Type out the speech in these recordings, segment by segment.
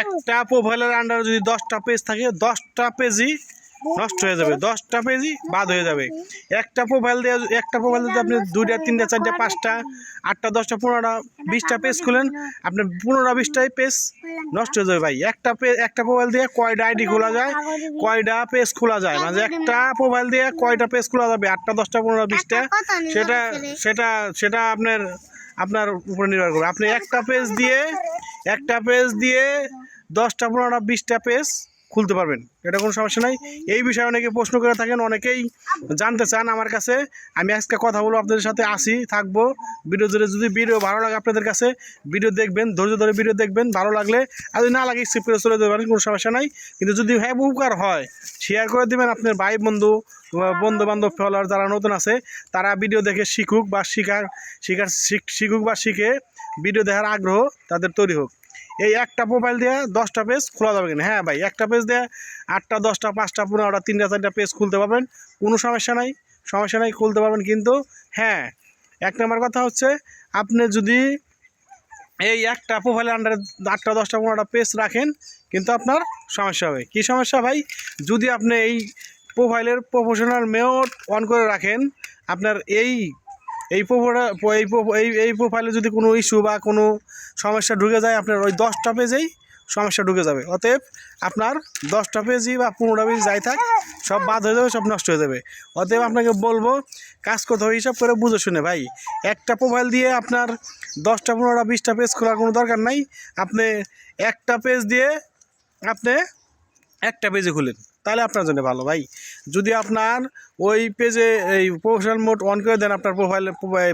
একটা প্রোফাইলের আন্ডারে যদি দশটা পেজ থাকে দশটা পেজই নষ্ট হয়ে যাবে। দশটা পেজই বাদ হয়ে যাবে। একটা প্রোফাইল দিয়ে একটা প্রোফাইল যদি আপনি দুইটা তিনটা চারটা পাঁচটা আটটা দশটা পনেরোটা বিশটা পেজ খুলেন আপনার পনেরো বিশটাই পেজ নষ্ট হয়ে যাবে ভাই। একটা পেজ একটা প্রোফাইল দিয়ে কয়টা আইডি খোলা যায়? কয়টা পেজ খোলা যায়? মানে একটা প্রোফাইল দিয়ে কয়টা পেজ খোলা যাবে? আটটা দশটা পনেরো বিশটা? সেটা সেটা সেটা আপনার আপনার উপরে নির্ভর করবে। আপনি একটা পেজ দিয়ে একটা পেজ দিয়ে দশটা, পনেরোটা, বিশটা পেজ খুলতে পারবেন। এটা কোনো সমস্যা নাই। এই বিষয়ে অনেকে প্রশ্ন করে থাকেন, অনেকেই জানতে চান আমার কাছে। আমি আজকে কথা বলব, আপনাদের সাথে আসি, থাকব। ভিডিও ধরে যদি ভিডিও ভালো লাগে আপনাদের কাছে, ভিডিও দেখবেন, ধৈর্য ধরে ভিডিও দেখবেন, ভালো লাগলে আর যদি না লাগে স্কিপ করে চলে যেতে পারেন, কোনো সমস্যা নাই। কিন্তু যদি হ্যাঁ উপকার হয় শেয়ার করে দেবেন আপনার ভাই বন্ধু বন্ধু বান্ধব ফলোয়ার যারা নতুন আছে, তারা ভিডিও দেখে শিখুক বা শিখার শিখার, শিখ- শিখুক বা শিখে ভিডিও দেখার আগ্রহ তাদের তৈরি হোক। এই একটা মোবাইল দিয়ে দশটা পেজ খোলা যাবে কিনা? হ্যাঁ ভাই, একটা পেজ দিয়ে আটটা, দশটা, পাঁচটা, পনেরোটা, তিনটা, চারটা পেজ খুলতে পারবেন। কোনো সমস্যা নাই সমস্যা নাই, খুলতে পারবেন। কিন্তু হ্যাঁ এক নম্বর কথা হচ্ছে, আপনি যদি এই একটা প্রোফাইলের আন্ডারে আটটা, দশটা, পনেরোটা পেজ রাখেন, কিন্তু আপনার সমস্যা হবে। কী সমস্যা ভাই? যদি আপনি এই প্রোফাইলের প্রফেশনাল মেয়র অন করে রাখেন, আপনার এই এই প্রোফাইল, এই এই এই প্রোফাইলে যদি কোনো ইস্যু বা কোনো সমস্যা ঢুকে যায়, আপনার ওই দশটা পেজেই সমস্যা ঢুকে যাবে। অতএব আপনার দশটা পেজই বা পনেরোটা পেজ যাই থাক, সব বাদ হয়ে যাবে, সব নষ্ট হয়ে যাবে। অতএব আপনাকে বলব, কাজ করতে হবে হিসাব করে বুঝে শুনে ভাই। একটা প্রোফাইল দিয়ে আপনার দশটা, পনেরোটা, বিশটা পেজ খোলার কোনো দরকার নাই। আপনি একটা পেজ দিয়ে আপনি একটা পেজে খুলেন, তাহলে আপনার জন্য ভালো ভাই। যদি আপনার ওই পেজে এই প্রফেশনাল মোড অন করে দেন, আপনার প্রোফাইল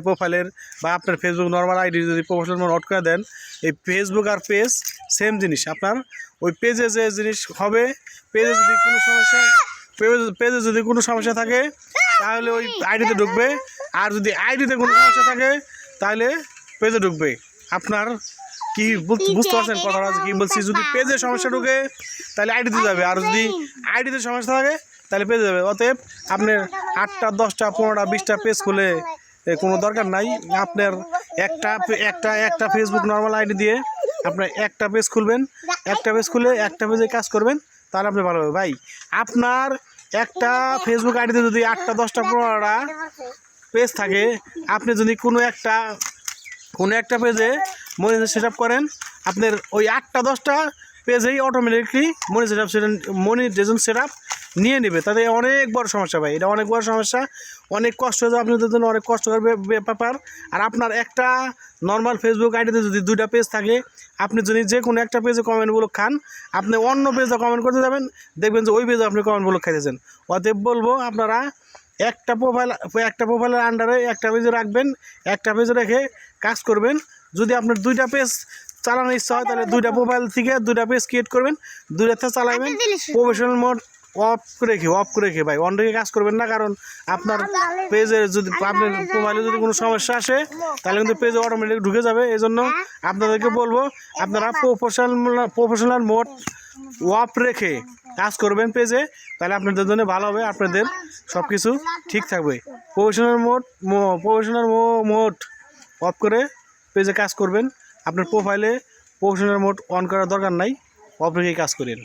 প্রোফাইলের বা আপনার ফেসবুক নর্মাল আইডি যদি প্রফেশনাল মোড অন করে দেন, এই ফেসবুক আর পেজ সেম জিনিস। আপনার ওই পেজে যে জিনিস হবে পেজে যদি কোনো সমস্যা পেজে পেজে যদি কোনো সমস্যা থাকে, তাহলে ওই আইডিতে ঢুকবে। আর যদি আইডিতে কোনো সমস্যা থাকে, তাহলে পেজে ঢুকবে। আপনার কি বুঝ- বুঝতে পারছেন কথাটা কি বলছি যদি পেজে সমস্যা ঢুকে তাহলে আইডিতে যাবে। আর যদি আইডিতে সমস্যা থাকে তাহলে পেজে যাবে। অতএব আপনার আটটা দশটা পনেরোটা বিশটা পেজ খুলে কোনো দরকার নাই। আপনার একটা একটা একটা ফেসবুক নর্মাল আইডি দিয়ে আপনার একটা পেজ খুলবেন। একটা পেজ খুলে একটা পেজে কাজ করবেন তাহলে আপনি ভালো হবে। ভাই আপনার একটা ফেসবুক আইডিতে যদি আটটা দশটা পনেরোটা পেজ থাকে আপনি যদি কোনো একটা কোনো একটা পেজে মনিটাইজেশন সেট আপ করেন, আপনার ওই আটটা, দশটা পেজেই automatically monetization set monetization set up নিয়ে নেবে। তাতে অনেক বড় সমস্যা ভাই, এটা অনেক বড় সমস্যা। অনেক কষ্ট হয়ে যাবে আপনাদের জন্য, অনেক কষ্টকর ব্যাপার। আর আপনার একটা নর্মাল ফেসবুক আইডিতে যদি দুইটা পেজ থাকে, আপনি যদি যে কোনো একটা পেজে কমেন্টগুলো খান, আপনি অন্য পেজে কমেন্ট করতে যাবেন, দেখবেন যে ওই পেজে আপনি কমেন্টগুলো খাইতেছেন। অতএব বলব আপনারা একটা প্রোফাইল একটা প্রোফাইলের আন্ডারে একটা পেজে রাখবেন একটা পেজে রেখে কাজ করবেন। যদি আপনার দুইটা পেজ চালানোর ইচ্ছা হয় তাহলে দুইটা প্রোফাইল থেকে দুইটা পেজ ক্রিয়েট করবেন দুইটাতে চালাবেন। প্রফেশনাল মোড অফ রেখে অফ করে রেখে ভাই অন রেখে কাজ করবেন না কারণ আপনার পেজে যদি আপনার মোবাইলে যদি কোনো সমস্যা আসে তাহলে কিন্তু পেজে অটোমেটিক ঢুকে যাবে। এই জন্য আপনাদেরকে বলব আপনারা প্রফেশনাল প্রফেশনাল মোড অফ রেখে কাজ করবেন পেজে, তাহলে আপনাদের জন্য ভালো হবে, আপনাদের সব কিছু ঠিক থাকবে। প্রফেশনাল মোড প্রফেশনাল মো, মোড অফ করে পেজে কাজ করবেন। আপনার প্রোফাইলে প্রফেশনাল মোড অন করার দরকার নাই অফ রেখেই কাজ করেন।